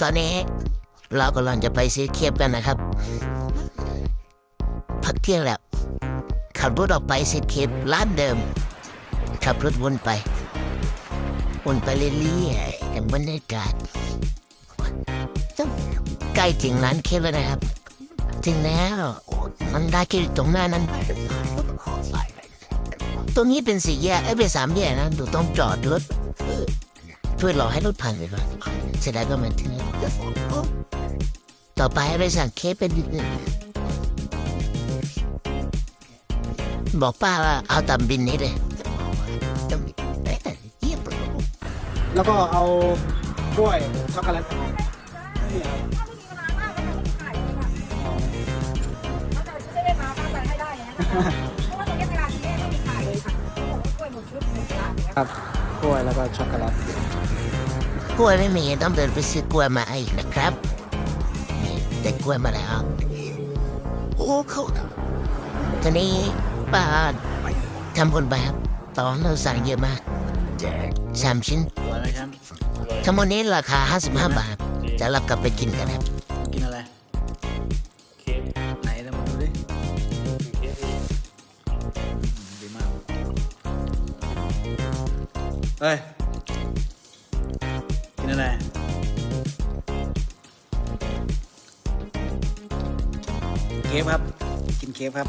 ตอนนี้เรากำลังจะไปซื้อเคียบกันนะครับ พักเที่ยงแล้วขับรถออกไปซื้อเคียบร้านเดิม ขับรถวนไป วนไปเรื่อยๆกับบรรยากาศใกล้ถึงร้านเคียบแล้วนะครับ ถึงแล้วมันได้แค่ตรงหน้านั้น ตรงนี้เป็นสี่แยกเอ้เป็นสามแยกนะดูต้องจอดรถ เพื่อรอให้รถผ่านไปก่อนเสร็จแล้วก็มาที่นี่ต่อไปไปสั่งเค้กเป็นบอกป้าว่าเอาตามบินนี้เลยตามบินเอ๊ะเยี่ยมเลยแล้วก็เอากล้วยช็อกโกแลตนี่ครับจะได้มาป้าใส่ให้ได้นะเพราะว่าตรงนี้ตลาดนี้ไม่มีขายเลยค่ะกล้วยหมดชุดหนึ่งละครับกล้วยแล้วก็ช็อกโกแลต กล้วยไม่มีต้องเดินไปซื้อกล้วยมาอีกนะครับนี่ได้กล้วยมาแล้ว โอ้เขาทีนี้ป้าทำคนไปครับตอนเราสั่งเยอะมากสามชิ้นสวยไหมครับทั้งหมดนี้ราคา 55 บาทจะรับกลับไปกินกันครับ กินอะไร เค้กไหนเรามาดูดิเค้กเองดีมากเฮ้ย กินแหละเค้กครับ กินเค้กครับ